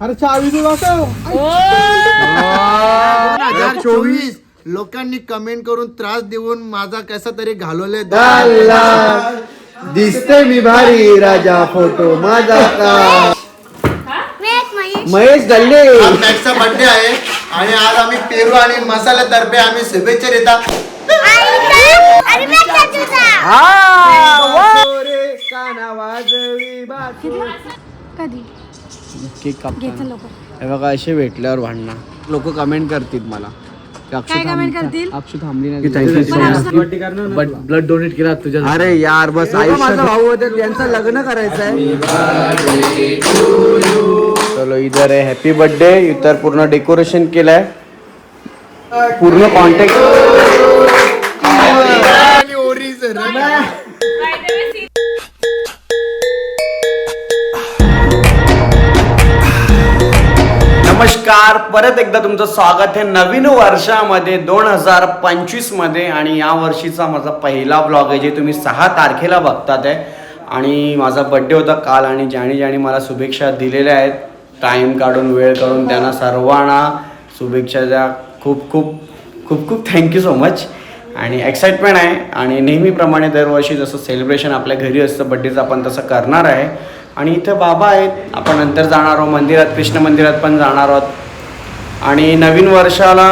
अरे चावी दोन हजार चोवीस. लोकांनी कमेंट करून त्रास देऊन माझा कसा तरी घालवले दिसते मी भारी राजा फोटो माझा का? महेश. गल्ले. आज मॅक्सचा बर्थडे आहे आणि आज आम्ही पेरू आणि मसाल्यातर्फे आम्ही शुभेच्छा बासुरी. कधी? केक कापताना. हे बघा असे भेटल्यावर भांडणार लोक कमेंट करतील मला. की अक्षु काय थांब- comment करतील? अक्षु थांबली नाही. बट ब्लड डोनेट केला तुझ्या अरे यार बस माझा भाऊ होते त्यांचं लग्न करायचं आहे चलो इधर आहे. हॅपी बर्थडे इतर पूर्ण डेकोरेशन केलंय. पूर्ण कॉन्टॅक्ट नमस्कार. परत एकदा तुमचं स्वागत आहे नवीन वर्षामध्ये दोन हजार पंचवीसमध्ये आणि या वर्षीचा माझा पहिला ब्लॉग आहे जे तुम्ही सहा तारखेला बघतात आहे. आणि माझा बड्डे होता काल आणि ज्याने ज्याने मला शुभेच्छा दिलेल्या आहेत टाईम काढून वेळ काढून त्यांना सर्वांना शुभेच्छा द्या. खूप खूप खूप खूप थँक्यू सो मच आणि एक्साइटमेंट आहे. आणि नेहमीप्रमाणे दरवर्षी जसं सेलिब्रेशन आपल्या घरी असतं बड्डेचं आपण तसं करणार आहे. आणि इथं बाबा आहेत. आपण नंतर जाणार आहोत. मंदिरात कृष्ण मंदिरात पण जाणार आहोत. आणि नवीन वर्षाला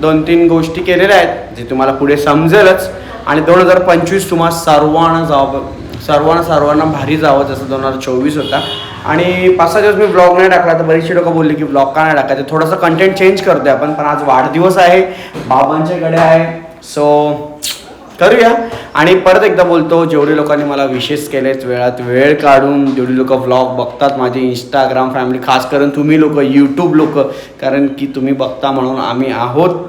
दोन तीन गोष्टी केलेल्या आहेत जे तुम्हाला पुढे समजेलच. आणि दोन हजार पंचवीस तुम्हाला सर्वांना जावं सर्वांना सर्वांना भारी जावं जसं दोन हजार चोवीस होता. आणि पाच सहा दिवस मी ब्लॉग नाही टाकला तर बरीचशी लोकं बोलली की ब्लॉग का नाही टाकायचं थोडंसं कंटेंट चेंज करतोय आपण पण आज वाढदिवस आहे. बाबांच्याकडे आहे. सो करूया. आणि परत एकदा बोलतो जेवढे लोकांनी मला विशेष केलेत वेळात वेळ काढून जेवढी लोक व्लॉग बघतात माझे इंस्टाग्राम फॅमिली खास करून तुम्ही लोक यूट्यूब लोक कारण की तुम्ही बघता म्हणून आम्ही आहोत.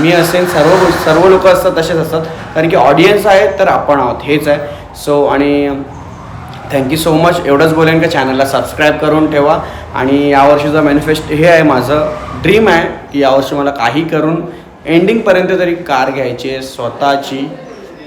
मी असेल सर्व सर्व लोक असतात तसेच असतात. कारण की ऑडियन्स आहेत तर आपण आहोत हेच आहे. सो आणि थँक्यू सो मच एवढंच बोलेन का चॅनलला सबस्क्राईब करून ठेवा. आणि यावर्षीचं मॅनिफेस्ट हे आहे माझं. ड्रीम आहे की यावर्षी मला काही करून एंडिंगपर्यंत तरी कार घ्यायची आहे स्वतःची.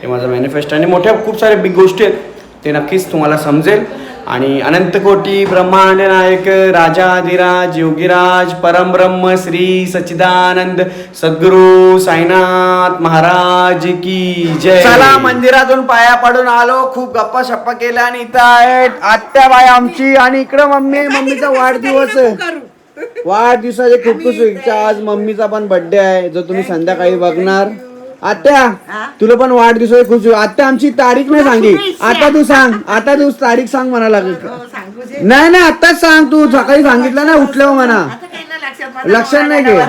हे माझं मॅनिफेस्ट आणि मोठ्या खूप साऱ्या बिग गोष्टी आहेत. ते नक्कीच तुम्हाला समजेल. आणि अनंतकोटी ब्रह्मांड नायक राजाधिराज योगीराज परमब्रह्म श्री सच्चिदानंद सद्गुरू साईनाथ महाराज की जय. चला मंदिरातून पाया पडून आलो. खूप गप्पा शप्पा केल्या आणि इथं आहेत आत्याबाई आमची. आणि इकडं मम्मी मम्मीचा वाढदिवस आहे. वाढदिवसाचे खूप खूप शुभेच्छा. आज मम्मीचा पण बर्थडे आहे. जो तुम्ही संध्याकाळी बघणार. आत्या तुला पण वाढदिवसाची खूप शुभे- आत्या आमची तारीख नाही सांगी आता तू सांग आता तू तारीख सांग म्हणा लागेल. नाही नाही आताच सांग तू. सकाळी सांगितलं ना उठल्यावर म्हणा. लक्षात नाही घे.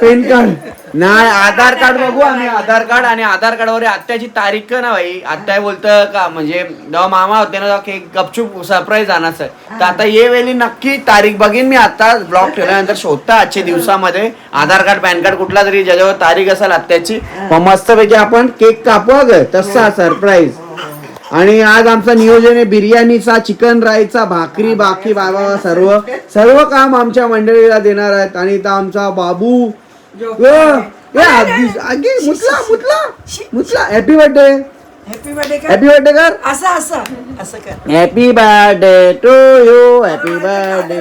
पेन कार्ड नाही आधार कार्ड बघू आम्ही. आधार कार्ड आणि आधार कार्डवर आत्याची तारीख ना भाई? आत्या बोलतं का म्हणजे जेव्हा मामा होते ना तेव्हा केक गपचूप सरप्राईज आणायचं तर आता ये वेळी नक्की तारीख बघीन मी. आता ब्लॉग ठेवल्यानंतर शोधता आजच्या दिवसामध्ये. आधार कार्ड पॅन कार्ड कुठला तरी ज्याच्यावर तारीख असेल आत्याची. मग मस्तपैकी आपण केक कापू ग तसा सरप्राईज आणि आज आमचं नियोजन आहे बिर्याणीचा चिकन राईचा भाकरी बाकी बाबा सर्व. सर्व काम आमच्या मंडळीला देणार आहेत. आणि आमचा बाबू. मुतला मुतला मुतला. Happy birthday happy birthday happy birthday कर. असं असं. असं कर. Happy birthday to you happy birthday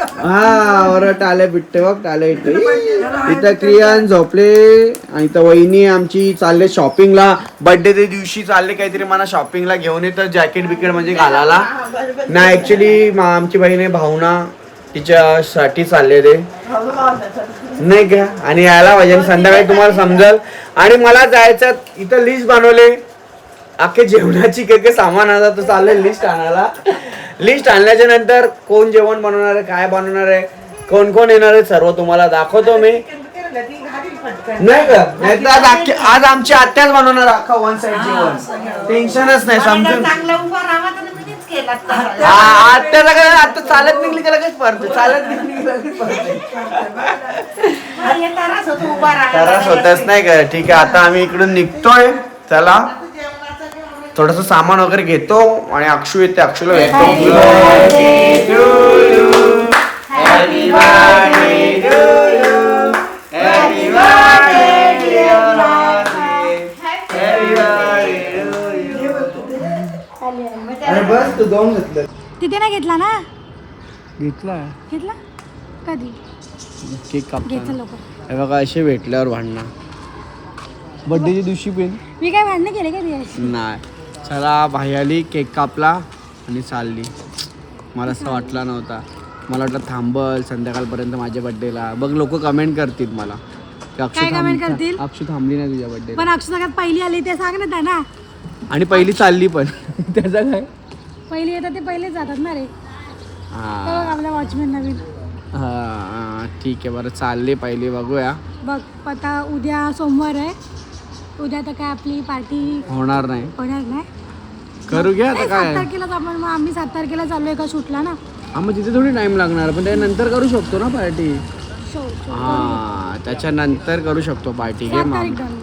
हा टाले बिट्टे बघ टाले इथे. इथं क्रियान झोपले. आणि इथं वहिनी आमची चालले शॉपिंगला बर्थडे ते दिवशी चालले काहीतरी मला शॉपिंगला घेऊन येतं जॅकेट बिकेट म्हणजे घालायला. नाही ऍक्च्युली आमची बहीण आहे भावना. तिच्यासाठी चालले ते. नाही का? आणि यायला पाहिजे. संध्याकाळी तुम्हाला समजल. आणि मला जायचं इथं लिस्ट बनवले. अख्खे जेवणाची काही काही सामान आता तर चाललंय लिस्ट आणायला. लिस्ट आणल्याच्या नंतर कोण जेवण बनवणार आहे काय बनवणार आहे कोण कोण येणार आहे सर्व तुम्हाला दाखवतो मी. नाही का? नाही तर आज आमची आत्याच बनवणार अख्खा वन साइड जेवण. टेन्शनच नाही समजून चांगला उभा राहा तर मीच केला आ- आत्याला काय आता चालत निघली की लगेच पडते चालत निघली की लगेच पडते. त्रास होतो उभा राहा त्रास होतच नाही का? ठीक आहे आता आम्ही इकडून निघतोय. चला. थोडस सामान वगैरे घेतो आणि अक्षू येते अक्षूला भेटतो. अरे बस तू जाऊन घेतलं. तिथे नाही घेतला ना? घेतला. घेतला? कधी? केक हे बघा असे भेटल्यावर भांडणं. बड्डेच्या दिवशी पण. मी काय भांडणं केले का नाही. चला भाई आली केक कापला आणि चालली. मला असं वाटला नव्हता. मला वाटलं थांबल संध्याकाळपर्यंत माझ्या बड्डेला बघ लोक कमेंट करतील मला. की अक्षू काय comment थांब- करतील? अक्षू थांबली नाही तुझ्या बड्डेला पण अक्षरशः पहिली आली ते सांग ना त्यांना. आणि पहिली चालली पण. त्याचं काय? पहिली येतात ते पहिलेच जातात ना रे. हा. बघ आपला वॉचमॅन नवीन. हा, हा, ठीक आहे बरं चालले पहिले बघूया. बघ आता उद्या सोमवार आहे. उद्या तर काय आपली पार्टी होणार नाही. होणार नाही? करू घ्या आता सात काय? तारखेलाच आपण मग आम्ही सात तारखेला चालू एका शूटला ना? हा मग तिथे थोडी टाइम लागणार पण त्यानंतर करू शकतो ना पार्टी? शो शो हा त्याच्यानंतर करू शकतो पार्टी घे सात मग तारीख डन.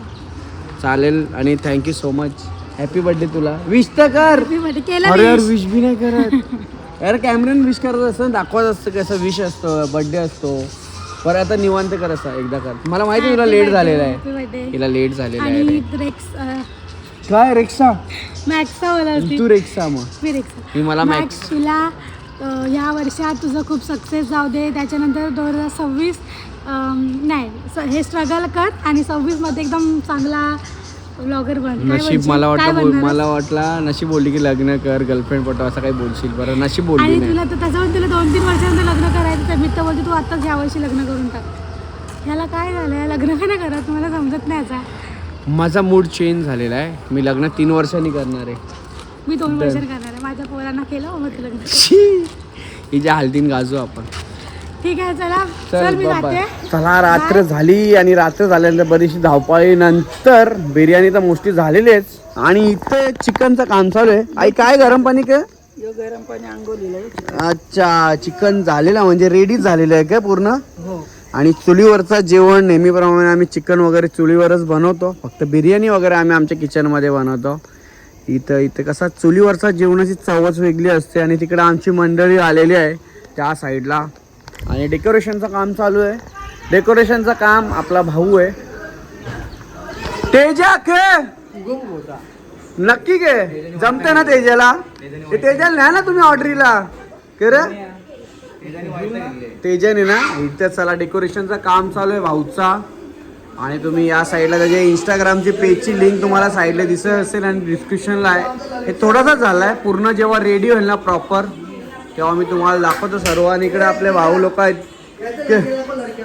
चालेल आणि thank you so much happy birthday तुला. विश तर कर. केलं अरे यार. विश बी नाही करत. यार कॅमेऱ्यान विश करत असतं दाखवत असतं कसं विश असतो बर्थडे असतो. बरं आता निवांत कर असं एकदा कर. मला माहिती आहे तुला लेट झालेला आहे. तिला लेट झालेला आहे काय रेक्सा? मॅक्सचा वाला असते तू रेक्सा मग. मी रेक्स. मी मला मॅक्स. मॅक्स तुला या वर्षात तुझं खूप सक्सेस जाऊ दे. त्याच्यानंतर दोन हजार सव्वीस नाही हे स्ट्रगल कर आणि सव्वीसमध्ये एकदम चांगला ब्लॉगर बन. काय नशीब? मला काय वाटलं बनणार मला वाटला नशीब बोलली की लग्न कर गर्लफ्रेंड पटव असं काही बोलशील. बरं नशीब बोलली आणि नाही. तुला तर त्याच्यावर तुला दोन तीन वर्षानंतर लग्न करायचं तर मी तर बोलते तू आत्ताच या वर्षी लग्न करून टाक. ह्याला काय झालं लग्न का नाही करत? मला समजत नाही याचा माझा मूड चेंज झालेला आहे. मी लग्न तीन वर्षांनी करणार आहे. मी दोन वर्षात करणार आहे. माझ्या पोरांना केलं मग ते लग्न हिच्या हल्दीन गाजू आपण. ठीक आहे चला. चल मी जाते. चला रात्र झाली आणि रात्र झाल्यानंतर बरीचशी धावपळी नंतर बिर्याणी तर मोस्टली झालेलीच. आणि इथे चिकनचं काम चालू आहे. आई काय गरम पाणी यो गरम पाणी आंघोळीला. अच्छा चिकन झालेलं म्हणजे रेडी झालेलं आहे काय पूर्ण? हो. आणि चुलीवरचं जेवण नेहमीप्रमाणे आम्ही चिकन वगैरे चुलीवरच बनवतो. फक्त बिर्याणी वगैरे आम्ही आमच्या किचनमध्ये बनवतो. इथं इथं कसा चुलीवरचा जेवणाची चवच वेगळी असते आणि तिकडे आमची मंडळी आलेली आहे त्या साईडला आणि डेकोरेशनचं काम चालू आहे. डेकोरेशनचं काम आपला भाऊ आहे. तेजा के? नक्की के? जमते ना तेजाला? ते तेजाला न्या ना तुम्ही ऑर्डरीला. के रे? तेजाने आहे ना इथं चला डेकोरेशनचं काम चालू आहे भाऊचा. आणि तुम्ही या साईडला त्याच्या इंस्टाग्रामची पेजची लिंक तुम्हाला साईडला दिसत असेल आणि डिस्क्रिप्शनला आहे. हे थोडासा झाला आहे पूर्ण जेव्हा रेडी होईल ना प्रॉपर तेव्हा मी तुम्हाला दाखवतो सर्व आणि इकडे आपले भाऊ लोक आहेत.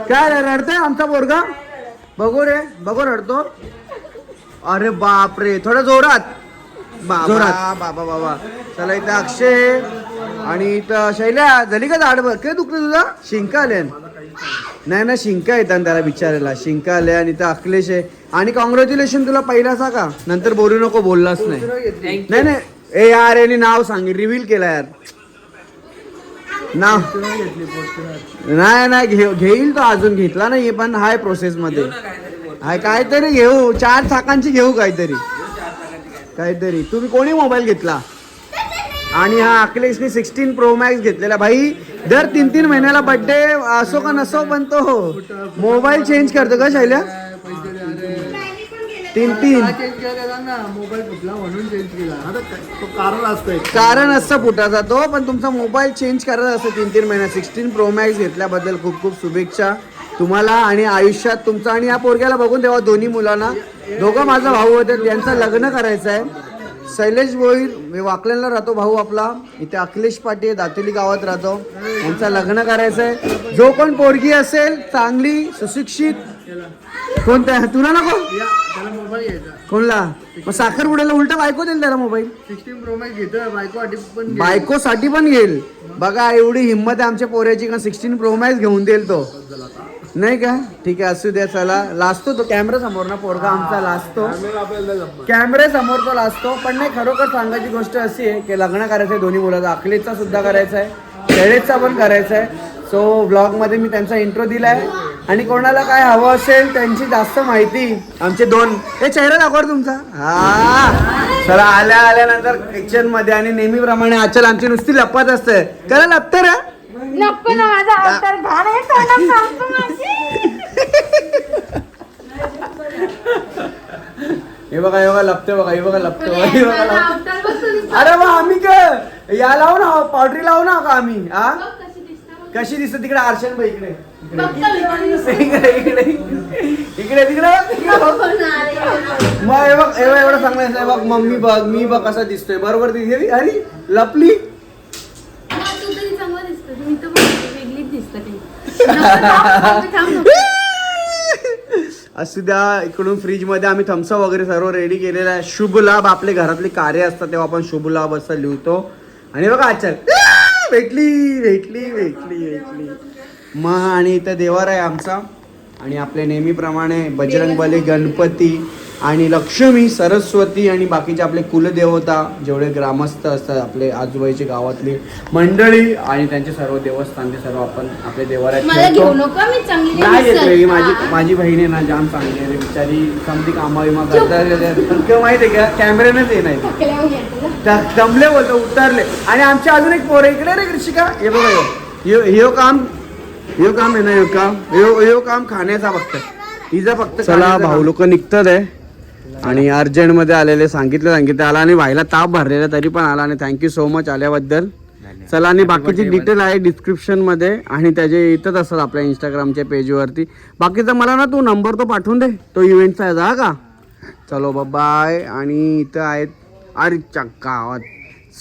काय रे रडतंय आमचा पोरगा? बघू रे बघू रडतो. अरे बाप रे थोडं जोरात. जोरात. बाबा बाबा. चला इथं अक्षय आणि इथं शैल्या झाली का झाड काय दुखलं तुझा? शिंका आल्या नाही ना शिंका येतात त्याला बिचारायला शिंका आल्या आणि इथं अखिलेश आहे. आणि कॉंग्रॅच्युलेशन तुला पहिलाचा का? नंतर बोलू नको बोललाच नाही. नाही नाही ए यार यांनी नाव सांग रिव्हील केलं यार. नाव नाही नाही घे घेईल तो अजून घेतला नाही पण हाय प्रोसेस मध्ये हाय काहीतरी घेऊ चार चाकांची घेऊ काहीतरी. काहीतरी. तुम्ही कोणी मोबाईल घेतला? आणि हा अखिलेशने सिक्स्टीन प्रो मॅक्स घेतलेला. भाई दर तीन तीन महिन्याला बर्थडे असो का नसो पण तो मोबाईल चेंज करतो का शैल्या? तीन तीन. चेंज केला ना मोबाईल फुटला म्हणून चेंज केला. आता तो कारण असतंय. कारण असतं फुटाचा तो पण तुमचा मोबाईल चेंज करत असतो तीन तीन महिन्यात. सिक्स्टीन प्रो मॅक्स घेतल्याबद्दल खूप खूप शुभेच्छा तुम्हाला आणि आयुष्यात तुमचा. आणि या पोरग्याला बघून तेव्हा दोन्ही मुलांना दोघं माझा भाऊ होते त्यांचं लग्न करायचं आहे शैलेश भोईर मी वाकलेला राहतो भाऊ आपला. इथे अखिलेश पाटील दातेली गावात राहतो. यांचं लग्न करायचं आहे जो कोण पोरगी असेल चांगली सुशिक्षित कोणत्या तुला नको? त्याला मोबाईल घ्यायचा. कोणला? मग साखरपुड्याला उलटा बायको देईल त्याला मोबाईल सिक्स्टीन प्रो मॅक्स घेतो बायको पण घे. बायकोसाठी पण घेईल. बघा एवढी हिंमत आहे आमच्या पोऱ्याची का सिक्स्टीन प्रो मॅक्स घेऊन देईल तो. नाही का? ठीक आहे असू द्या चला. लाजतो तो कॅमेरा समोर ना पोरगा आमचा लाजतो. कॅमेरे समोर तो लाजतो पण नाही खरोखर सांगायची गोष्ट अशी आहे की लग्न करायचं आहे दोन्ही मुलाचा. अखिलेशचा सुद्धा करायचा आहे शैलेशचा पण करायचा आहे सो ब्लॉगमध्ये मी त्यांचा इंट्रो दिलाय. आणि कोणाला काय हवं असेल त्यांची जास्त माहिती. आमचे दोन. हे चेहरा दाखवा तुमचा. हा. चला आल्या आल्यानंतर किचनमध्ये आणि नेहमीप्रमाणे आचल आमची नुसती लपत असते. करा लपते रे. नको ना माझा अवतार घाण आहे, तोंडात सांगतो माझी. हे बघा हे बघा लपते बघा हे बघा लपते बघा हे बघा लपते. अरे वा आम्ही काय या लावू ना पावडरी लावू ना का आम्ही? हा? कशी दिसते. कशी दिसते तिकडे आरशन बाई इकडे. इकडे. इकडे इकडे. तिकडे. मग हे बघ हे बघ, एवढं सांगायचं आहे बघ मम्मी बघ मी बघ कसा दिसतोय. बरोबर दिसते अरे लपली तू तरी चांगला दिसतो तुम्ही तर वेगळीच दिसत ते असू द्या इकडून फ्रीजमध्ये आम्ही थम्सअप वगैरे सर्व रेडी केलेला आहे. शुभ लाभ आपले घरातले कार्य असतात तेव्हा आपण शुभ लाभ असं लिहितो. आणि बघा आचार भेटली भेटली भेटली भेटली. मग आणि इथं देवार आहे आमचा. आणि आपल्या नेहमीप्रमाणे बजरंग बली गणपती आणि लक्ष्मी सरस्वती आणि बाकीचे आपले कुलदेवता जेवढे ग्रामस्थ असतात आपले आजूबाजूचे गावातली मंडळी आणि त्यांचे सर्व देवस्थान ते सर्व आपण आपल्या देवाऱ्यात मला ठेवतो. घेऊ नको मी चांगली नाही ही. माझी हा. माझी बहीण आहे ना जाम चांगली आहे रे बिचारी समधी कामा विमा किंवा माहिती आहे का कॅमेऱ्यानेच ये नाही. दमले बोलतो उतरले आणि आमच्या अजून एक पोर आहे. इकडे रे कृषिका हे बघा ह्यो काम ह्यो काम आहे ना ह्यो काम ह्यो काम खाण्याचा फक्त हिचा फक्त चला भाऊ लोक निघतात आहे आणि अर्जंटमध्ये आलेले सांगितलं सांगितलं आला आणि भाईला ताप भरलेला तरी पण आला आणि थँक्यू सो मच आल्याबद्दल. चला आणि बाकीची डिटेल आहे डिस्क्रिप्शनमध्ये आणि त्याचे इथंच असतात आपल्या इंस्टाग्रामच्या पेजवरती बाकीचा मला ना तू नंबर तो पाठवून दे. तो इव्हेंटचा आहे हा का? चलो बाय आणि इथं आहेत अरे गावात.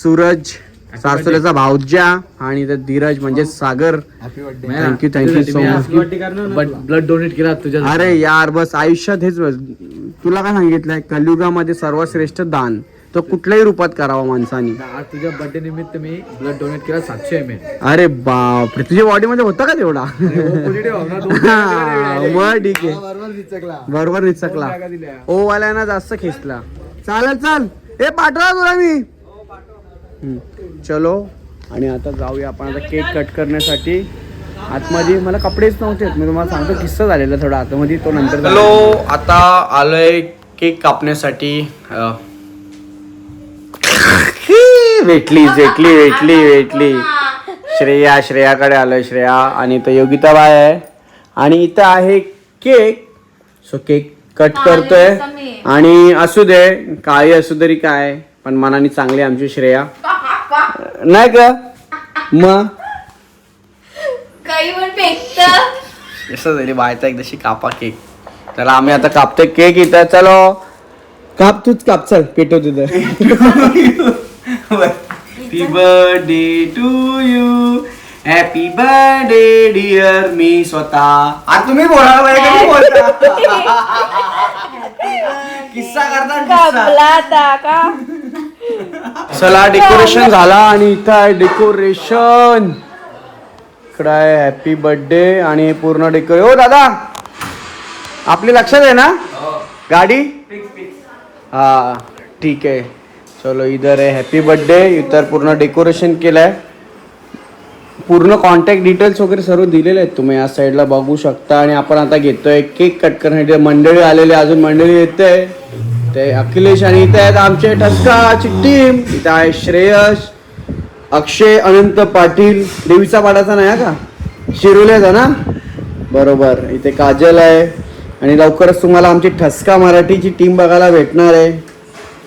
सूरज. सासुलेचा भाऊजा आणि धीरज म्हणजे Sagar. Thank you thank you so much blood donate केला तुझ्या अरे यार बस आयुष्यात हेच बस. तुला काय सांगितलंय? कलियुगामध्ये सर्वश्रेष्ठ दान. तो कुठल्याही रूपात करावा माणसाने. आज तुझ्या बर्थडे निमित्त मी ब्लड डोनेट केला सातशे एम एल अरे बापरे तुझ्या बॉडीमध्ये होता का तेवढा? हा, मग ठीक आहे. बरोबर निचकला ओ वाल्याना जास्त खेचला. चालेल चाल. ए पाठवा तुला मी. चलो. आणि आता जाऊया आपण आता केक कट करण्यासाठी. आतमध्ये मला कपडेच नव्हते मी तुम्हाला सांगतो किस्सा झालेला थोडा आतमध्ये तो नंतर हॅलो आता आलोय केक कापण्यासाठी. भेटली भेटली भेटली भेटली श्रेया श्रेयाकडे आलोय श्रेया. आणि इथं योगिता बाय आहे. आणि इथं आहे केक सो केक कट करतोय. आणि असू दे काळी असू तरी काय? पण मनाने चांगली आमची श्रेया. नाही का? मग काही पण फेकत असं झाली बायचा एकदाशी कापा केक. तर आम्ही आता कापतोय केक इथं. चलो. काप तूच काप चल पेटव तिथं. Happy birthday to you happy birthday dear मी स्वतः. आता तुम्ही बोला बाई, कधी बोलता? किस्सा करता किस्सा. चला डेकोरेशन झाला आणि इथं आहे डेकोरेशन इकडं आहे हॅपी बर्थडे आणि हे पूर्ण डेकोरे हो दादा आपली लक्षात आहे ना? गाडी? हा ठीक आहे. चलो इधर आहे हॅपी बर्थडे इतर पूर्ण डेकोरेशन केलंय. पूर्ण कॉन्टॅक्ट डिटेल्स वगैरे सर्व दिलेले आहेत तुम्ही या साईडला बघू शकता. आणि आपण आता घेतोय केक कट करण्यासाठी. मंडळी आलेली आहे, अजून मंडळी येते. ते अखिलेश आणि इथे आहेत आमचे ठसकाची टीम इथे आहे श्रेयस अक्षय अनंत पाटील. देवीचा पाडाचा नाही हा का? शिरोल्याचा ना? बरोबर. इथे काजल आहे. आणि लवकरच तुम्हाला आमची ठसका मराठीची टीम बघायला भेटणार आहे.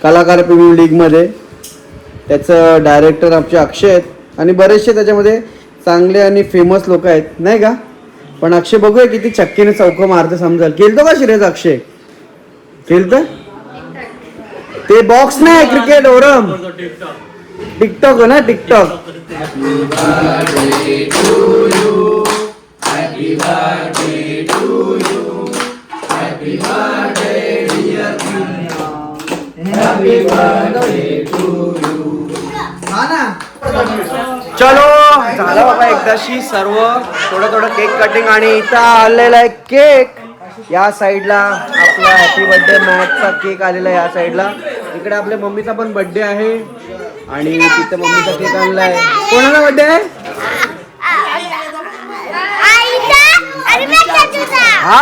कलाकार प्रीमियम लीगमध्ये. त्याचं डायरेक्टर आमचे अक्षय आहेत. आणि बरेचसे त्याच्यामध्ये चांगले आणि फेमस लोक आहेत. नाही का? पण अक्षय बघूया किती चक्कीने चौकं मारतं समजाल केलतो का श्रेयस अक्षय? केलतं ते बॉक्स नाही क्रिकेट ओरम टिकटॉक हो ना टिकटॉक चलो झालं बाबा एकदाशी सर्व. थोडं थोडं केक कटिंग आणि इथं आलेला आहे केक या साईडला आपला हॅपी बर्थडे मॅचचा केक आलेला आहे या साईडला. इकडे आपल्या मम्मीचा पण बर्थडे आहे. आणि तिथं मम्मीचा केक आणला आहे. कोणाला बर्थडे आहे? हा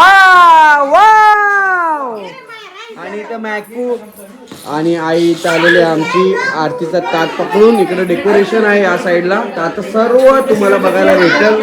आणि इथं मॅकू आणि आई चाललेली आहे आमची. आरतीचा ताट पकडून इकडे डेकोरेशन आहे या साईडला. तर आता सर्व तुम्हाला बघायला भेटेल.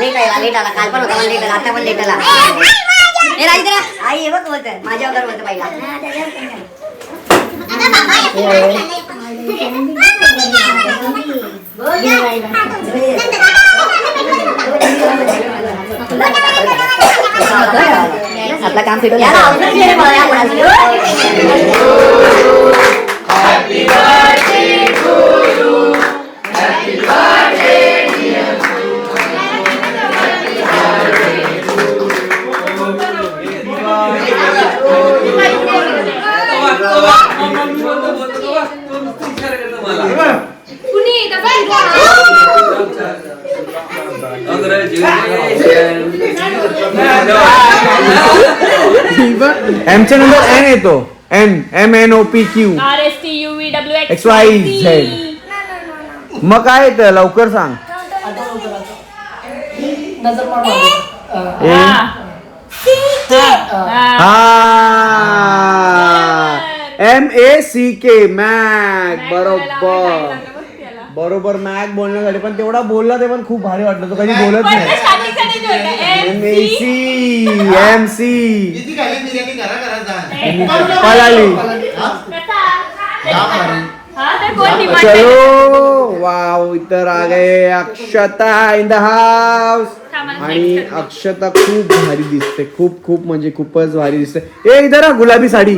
लेट आला आला काल पण होता पण लेट आला आता पण लेट आला आई हे बघ बोलत माझ्या वगैरे बोलत पहिला là cam thì đơn dạ là Happy birthday. एमच्या नंतर एन येतो. N M N O P Q R S T U V W X Y Z मग काय येतं? लवकर सांग. ए? हा. M A C K Mac बरोबर. बरोबर मॅक बोलण्यासाठी पण तेवढा बोलला ते पण खूप भारी वाटलं. तो कधी बोलत नाही. किती खाली बिर्याणी पळाली. चलो. वाव इतर आ गए अक्षता इन द हाऊस आणि अक्षता खूप भारी दिसते. खूप खूप म्हणजे खूपच भारी दिसते. ए इधर आ गुलाबी साडी.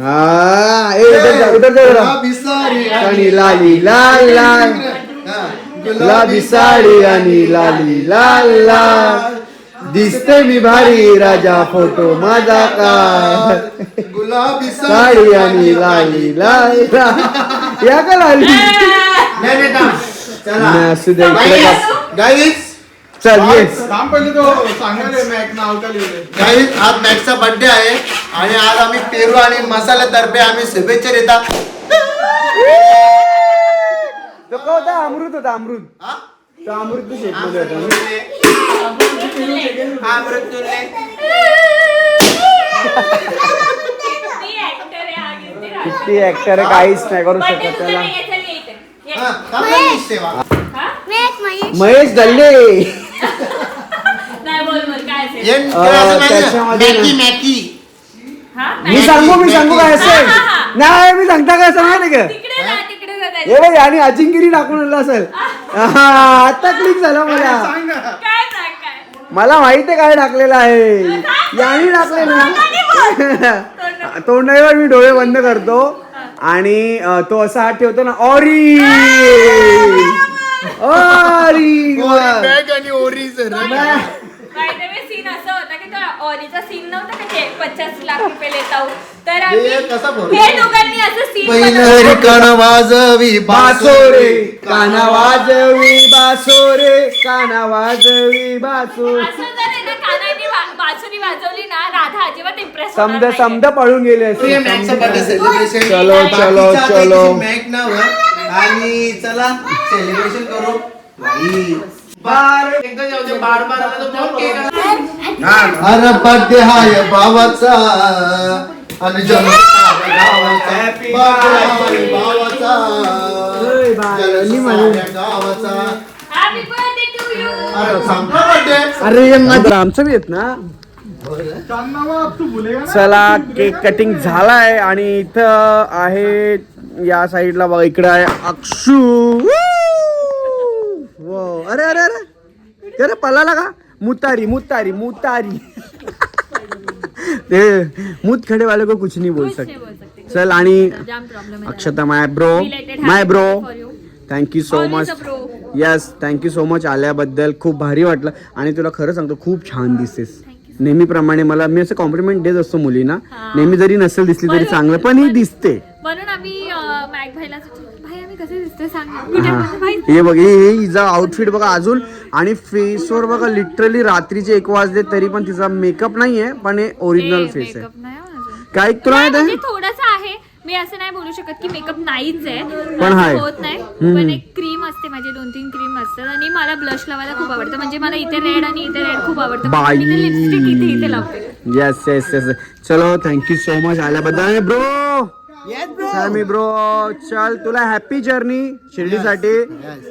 हा ए इधर जा उधर जा जरा. आणि लाली लाल लाल. गुलाबी साडी आणि लाली लाल लाल दिसते मी भारी राजा फोटो माझा का गुलाबी साडी आणि लाली. लाल लाल. या का लाली? नाही चला. नाही, असू दे इकडे बस. गाईज चल येस गाईज आज मॅक्सचा बर्थडे आहे आणि आज आम्ही पेरू आणि मसाल्यातर्फे आम्ही शुभेच्छा तो का होता अमृत होता अमृत. हा? तो अमृत शेपमध्ये होता ना. किती ऍक्टर आहे काहीच नाही करू शकत त्याला. हा. महेश दल्ले नाही बोल बोल काय असेल येन अं, केलं असं नाही ना? त्याच्यामध्ये हा? मी सांगू मी सांगू काय असेल. नाही मी सांगता काय असं माहिती का? तिकडे जा तिकडे जा त्याच्या- हे बघ आणि अजिंगिरी टाकून आणलं असेल. हा, आता क्लिक झालं मला. काय सांग काय? मला माहीत आहे काय टाकलेलं आहे. याने टाकलेलं तोंडावर मी डोळे बंद करतो. आणि तो असा हात ठेवतो ना ऑरी ऑरी असा होता की तो ऑरीचा सीन नव्हता का ते पचास लाख रुपये लेता हो. तर हे आम्ही कसा बोल हे दोघांनी असं सीन पहिलं कण वाजवी बासोरे. काना वाजवी बासोरे. काना वाजवी बासोरे. असं जर आहे ना कानाने वा- बासुरी वाजवली ना राधा अजिबात इम्प्रेस समजा समजा पळून गेले असे मॅकचा बर्थडे सेलिब्रेशन चलो, चलो, चलो. मॅक नाव आणि चला सेलिब्रेशन करू. बाई. अरे बर्थडे हाय भावाचा. आणि जन्म गावाचा Happy birthday! हाय भावाचा. बाई, जन्म. साऱ्या गावाचा हॅपी बर्थडे टू यू अरे संपला बर्थडे. अरे आमचं बी येत ना. चला केक कटिंग झालाय आणि इथं आहे या साईडला बघा इकडे आहे अक्षू. वो अरे अरे अरे अरे पलाला का मुतारी मुतारी मुतारी ते मुत खडे वाले को कुछ नहीं बोल सकते। चल आणि Akshata my bro my bro thank you so much yes thank you so much आल्याबद्दल. खूप भारी वाटलं. आणि तुला खरं सांगतो खूप छान दिसतेस नेहमीप्रमाणे मला मी असं कॉम्प्लिमेंट देत असतो मुलींना. नेहमी जरी नसेल दिसली तरी चांगलं पण ही दिसते. म्हणून आम्ही कसं दिसतं सांग हे. बघ हे हिचा आउटफिट बघा अजून. आणि फेसवर बघा लिटरली रात्रीचे एक वाजले तरी पण तिचा मेकअप नाहीये पण हे ओरिजिनल फेस आहे. हो. काय तुला माहीत म्हणजे आहे थोडासा आहे. मी असं नाही बोलू शकत की मेकअप नाहीच आहे. पण. होत नाही. पण एक क्रीम असते माझे दोन तीन क्रीम असतात. आणि मला ब्लश लावायला खूप आवडतं. म्हणजे मला इथे रेड आणि इथे रेड खूप आवडतं. बाई. लिपस्टिक इथे इथे लावते. येस येस येस चलो थँक्यू सो मच आल्याबद्दल. ब्रो सॅमी ब्रो चल तुला हॅपी जर्नी शिर्डीसाठी.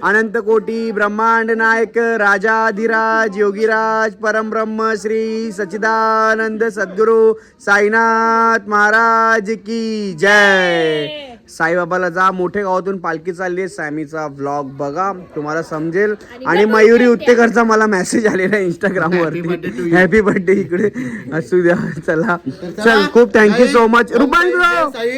अनंत कोटी ब्रह्मांड नायक राजाधिराज योगीराज परमब्रह्म श्री सच्चिदानंद सद्गुरु साईनाथ महाराज की जय. साईबाबाला जा मोठे गावातून पालखी चालली आहे. सॅमीचा व्लॉग बघा तुम्हाला समजेल. आणि मयुरी उत्तेकरचा मला मेसेज आलेला इंस्टाग्राम वरती हॅपी बर्थडे इकडे. असू द्या चला. चल. खूप थँक्यू सो मच रुपान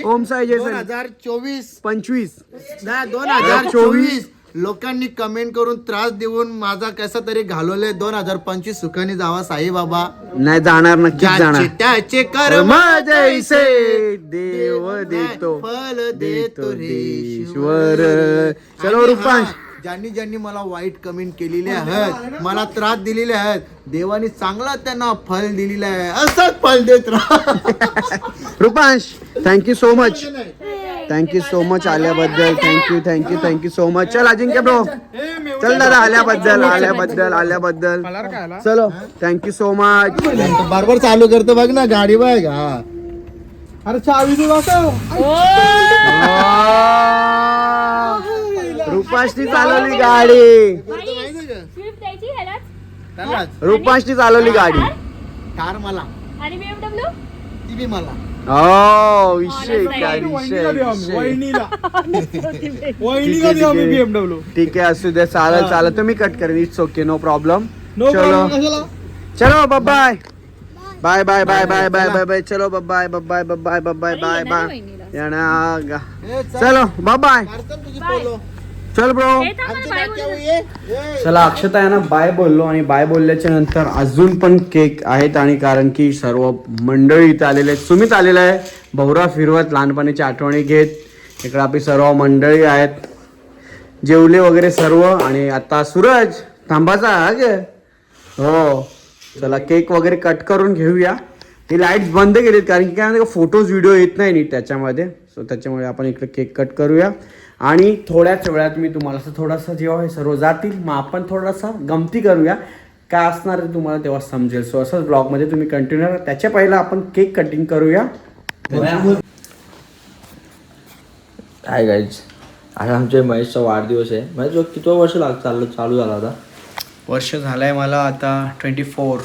ओम साई जय. हजार चोवीस. पंचवीस. दोन हजार चोवीस. लोकांनी कमेंट करून त्रास देऊन माझा कसा तरी घालवले दोन हजार पंचवीस सुखाने जावा साई बाबा नाही जाणार नक्कीच जाणार. ज्याचे त्याचे कर्म जैसे देव देतो. फल देतो रे ईश्वर. चलो आणि रुपांश. हा, ज्यांनी ज्यांनी मला वाईट कमेंट केलेले आहेत मला त्रास दिलेले आहेत देवाने चांगला त्यांना फल दिलेलं आहे. असंच फल देत राहा. Rupansh thank you so much thank you so much आल्याबद्दल. Thank you thank you thank you so much चल अजिंक्य ब्रो चल दादा आल्याबद्दल आल्याबद्दल आल्याबद्दल. चलो. थँक्यू सो मच बरोबर चालू करतो बघ ना गाडी बघ हा. अरे चावी रुपाशनी चालवली गाडी. स्विफ्ट द्यायची ह्यालाच. रुपाशनी चालवली गाडी. कार मला आणि बीएमडब्ल्यू ती बी मला हो विषय काय विषय विषय. ठीक आहे, ठीक आहे. ठीक आहे असू द्या चालेल चालेल. तुम्ही कट करेन इट्स ओके नो प्रॉब्लेम चलो. चलो bye bye bye bye bye bye bye bye चलो. Bye bye bye bye bye bye bye bye चलो. बाय चल ब्रो. चला अक्षता आहे ना बाय बोललो आणि बाय बोलल्याच्या नंतर अजून पण केक आहेत आणि कारण की सर्व मंडळी इथे आलेले आहेत. सुमित आलेला आहे. भवरा फिरवत लहानपणीच्या आठवणी घेत. इकडे आपली सर्व मंडळी आहेत. जेवले वगैरे सर्व आणि आता सूरज थांबाचा हा गे? हो. चला केक वगैरे कट करून घेऊया. ही लाईट्स बंद केलीत कारण की काय फोटोज व्हिडिओ येत नाही नीट त्याच्यामध्ये. सो त्याच्यामुळे आपण इकडे केक कट करूया. आणि थोड्याच वेळात मी तुम्हाला असं थोडंसं जेव्हा हे सर्व जातील मग आपण थोडासा गमती करूया. काय असणार ते तुम्हाला तेव्हा समजेल. सो असंच ब्लॉगमध्ये तुम्ही कंटिन्यू राहा. त्याच्या पहिला आपण केक कटिंग करूया. हाय गाईज आज आमच्या महेशचा वाढदिवस आहे. महेश जो किती वर्ष लाग चाललं चालू झाला आता? वर्ष झालंय मला आता ट्वेंटी फोर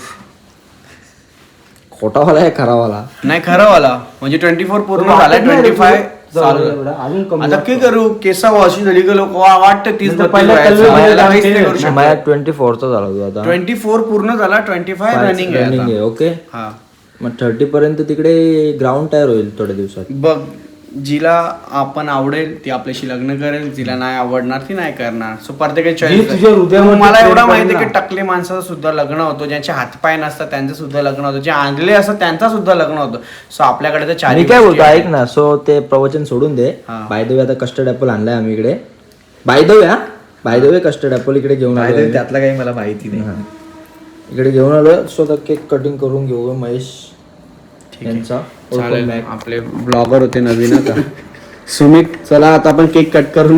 खोटावाला आहे खरावाला. नाही खरं वाला म्हणजे ट्वेंटी फोर पूर्ण झालाय ट्वेंटी फाय चालू आहे. अजून कमी आता काय करू? केसा वॉशी झाली का लोक वाटतं तीस माझ्या ट्वेंटी फोरचा झाला तू आता. ट्वेंटी फोर पूर्ण झाला ट्वेंटी फाय रनिंग रनिंग आहे. ओके हा. मग थर्टी पर्यंत तिकडे ग्राउंड तयार होईल थोड्या दिवसात. बघ जिला आपण आवडेल ती आपल्याशी लग्न करेल जिला नाही आवडणार ती नाही करणार. सो प्रत्येकाची चॉईस मला एवढं माहिती आहे की टकले माणसाचं सुद्धा लग्न होतं ज्यांचे हातपाय नसतात त्यांचं सुद्धा लग्न होतं जे आंधळे असतात त्यांचा सुद्धा लग्न होतं. सो आपल्याकडे तर चार मी काय बोलतो ऐक ना. सो ते प्रवचन सोडून दे. हा. बाय द वे आता कस्टर्ड ऍपल आणलाय आम्ही इकडे. बाय द वे हा. By the way custard apple इकडे घेऊन आलो आम्ही. त्यातलं काही मला माहिती नाही. हा. इकडे घेऊन आलो सो आता केक कटिंग करून घेऊ महेश. यांचा. चालेल आपले ब्लॉगर होते नवीन आता. सुमित चला आता आपण केक कट करून